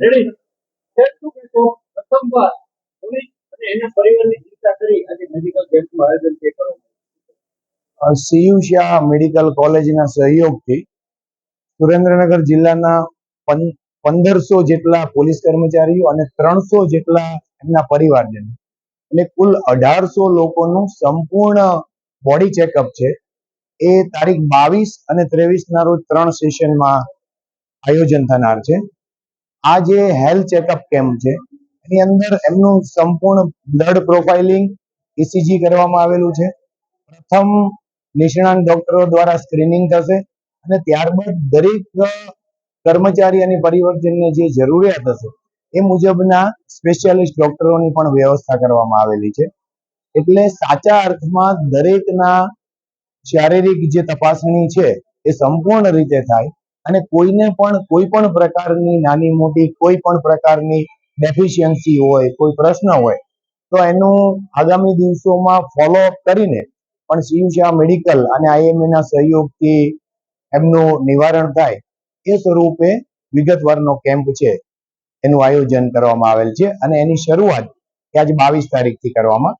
Medical કેમ્પનું આયોજન સહયોગથી સુરેન્દ્રનગર જિલ્લાના પંદરસો જેટલા પોલીસ કર્મચારીઓ અને ત્રણસો જેટલા એમના પરિવારજનો એટલે કુલ અઢારસો લોકોનું સંપૂર્ણ બોડી ચેકઅપ છે. એ તારીખ બાવીસ અને ત્રેવીસ ના રોજ ત્રણ સેશનમાં આયોજન થનાર છે. આ જે હેલ્થ ચેકઅપ કેમ્પ છે, એની અંદર એમનું સંપૂર્ણ બ્લડ પ્રોફાઇલિંગ ઇસીજી કરવામાં આવેલું છે. પ્રથમ નિષ્ણાંત ડોક્ટરો દ્વારા સ્ક્રીનિંગ થશે અને ત્યારબાદ દરેક કર્મચારી અને પરિવર્તનને જે જરૂરિયાત હશે, એ મુજબના સ્પેશિયાલિસ્ટ ડોક્ટરોની પણ વ્યવસ્થા કરવામાં આવેલી છે. એટલે સાચા અર્થમાં દરેકના શારીરિક જે તપાસણી છે, એ સંપૂર્ણ રીતે થાય અને કોઈને પણ કોઈ પણ પ્રકારની નાની મોટી કોઈ પણ પ્રકારની ડેફિશિયન્સી હોય, કોઈ પ્રશ્ન હોય, તો એનું આગામી દિવસોમાં ફોલોઅપ કરીને પણ સીયુ મેડિકલ અને આઈએમએ ના સહયોગથી એમનું નિવારણ થાય, એ સ્વરૂપે વિગતવારનો કેમ્પ છે. એનું આયોજન કરવામાં આવેલ છે અને એની શરૂઆત કે આજે બાવીસ તારીખથી કરવામાં